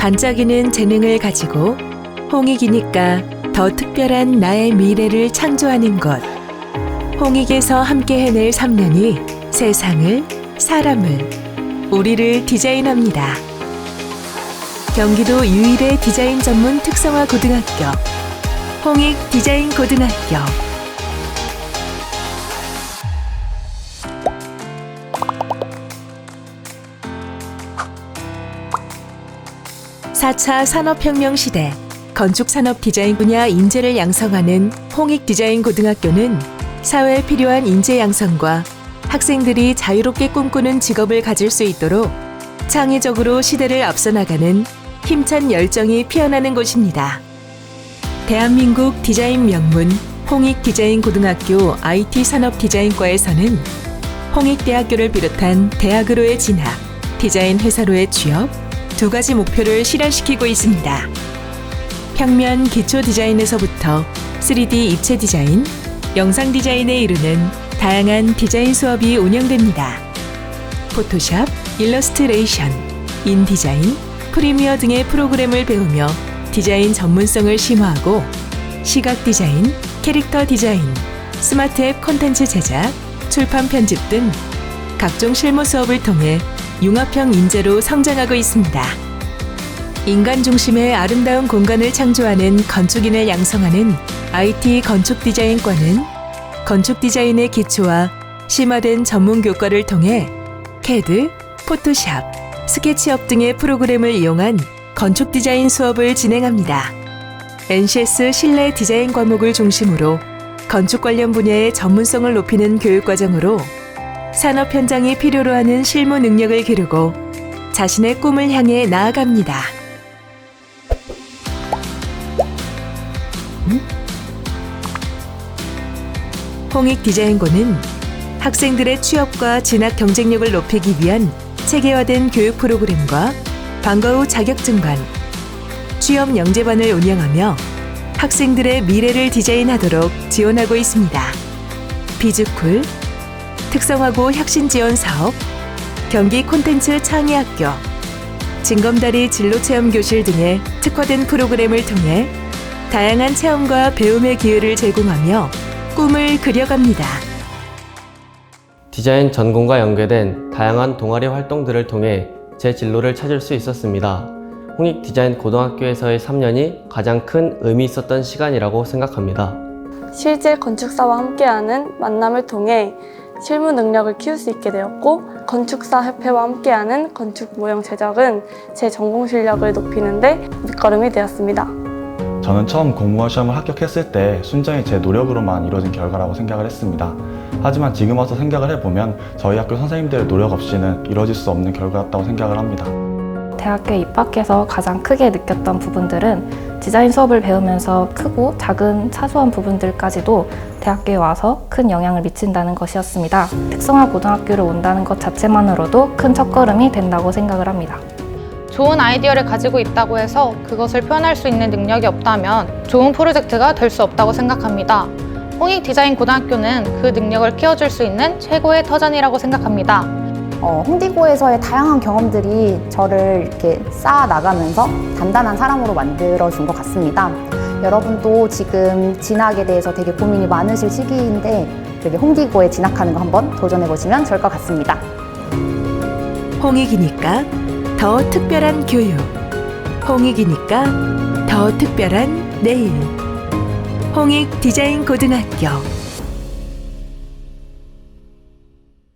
반짝이는 재능을 가지고 홍익이니까 더 특별한 나의 미래를 창조하는 것. 홍익에서 함께 해낼 3년이 세상을, 사람을, 우리를 디자인합니다. 경기도 유일의 디자인 전문 특성화 고등학교. 홍익 디자인 고등학교. 사차 산업혁명 시대 건축산업 디자인 분야 인재를 양성하는 홍익 디자인 고등학교는 사회에 필요한 인재 양성과 학생들이 자유롭게 꿈꾸는 직업을 가질 수 있도록 창의적으로 시대를 앞서 나가는 힘찬 열정이 피어나는 곳입니다. 대한민국 디자인 명문 홍익 디자인 고등학교 IT 산업 디자인과에서는 홍익대학교를 비롯한 대학으로의 진학, 디자인 회사로의 취업 두 가지 목표를 실현시키고 있습니다. 평면 기초 디자인에서부터 3D 입체 디자인, 영상 디자인에 이르는 다양한 디자인 수업이 운영됩니다. 포토샵, 일러스트레이션, 인디자인, 프리미어 등의 프로그램을 배우며 디자인 전문성을 심화하고 시각 디자인, 캐릭터 디자인, 스마트 앱 콘텐츠 제작, 출판 편집 등 각종 실무 수업을 통해 융합형 인재로 성장하고 있습니다. 인간 중심의 아름다운 공간을 창조하는 건축인을 양성하는 IT 건축 디자인과는 건축 디자인의 기초와 심화된 전문 교과를 통해 캐드, 포토샵, 스케치업 등의 프로그램을 이용한 건축 디자인 수업을 진행합니다. NCS 실내 디자인 과목을 중심으로 건축 관련 분야의 전문성을 높이는 교육 과정으로 산업 현장이 필요로 하는 실무 능력을 기르고 자신의 꿈을 향해 나아갑니다. 홍익 디자인고는 학생들의 취업과 진학 경쟁력을 높이기 위한 체계화된 교육 프로그램과 방과 후 자격증관, 취업 영재반을 운영하며 학생들의 미래를 디자인하도록 지원하고 있습니다. 비즈쿨, 특성화고 혁신 지원 사업, 경기 콘텐츠 창의학교, 징검다리 진로체험 교실 등의 특화된 프로그램을 통해 다양한 체험과 배움의 기회를 제공하며 꿈을 그려갑니다. 디자인 전공과 연계된 다양한 동아리 활동들을 통해 제 진로를 찾을 수 있었습니다. 홍익 디자인 고등학교에서의 3년이 가장 큰 의미 있었던 시간이라고 생각합니다. 실제 건축사와 함께하는 만남을 통해 실무 능력을 키울 수 있게 되었고 건축사 협회와 함께하는 건축 모형 제작은 제 전공 실력을 높이는 데 밑거름이 되었습니다. 저는 처음 공무원 시험을 합격했을 때 순전히 제 노력으로만 이루어진 결과라고 생각을 했습니다. 하지만 지금 와서 생각을 해보면 저희 학교 선생님들의 노력 없이는 이루어질 수 없는 결과였다고 생각을 합니다. 대학교에 입학해서 가장 크게 느꼈던 부분들은 디자인 수업을 배우면서 크고 작은 사소한 부분들까지도 대학교에 와서 큰 영향을 미친다는 것이었습니다. 특성화 고등학교를 온다는 것 자체만으로도 큰 첫걸음이 된다고 생각을 합니다. 좋은 아이디어를 가지고 있다고 해서 그것을 표현할 수 있는 능력이 없다면 좋은 프로젝트가 될 수 없다고 생각합니다. 홍익 디자인 고등학교는 그 능력을 키워줄 수 있는 최고의 터전이라고 생각합니다. 어, 홍디고에서의 다양한 경험들이 저를 이렇게 쌓아 나가면서 단단한 사람으로 만들어 준 것 같습니다. 여러분도 지금 진학에 대해서 되게 고민이 많으실 시기인데 여기 홍디고에 진학하는 거 한번 도전해 보시면 좋을 것 같습니다. 홍익이니까 더 특별한 교육. 홍익이니까 더 특별한 내일. 홍익 디자인 고등학교.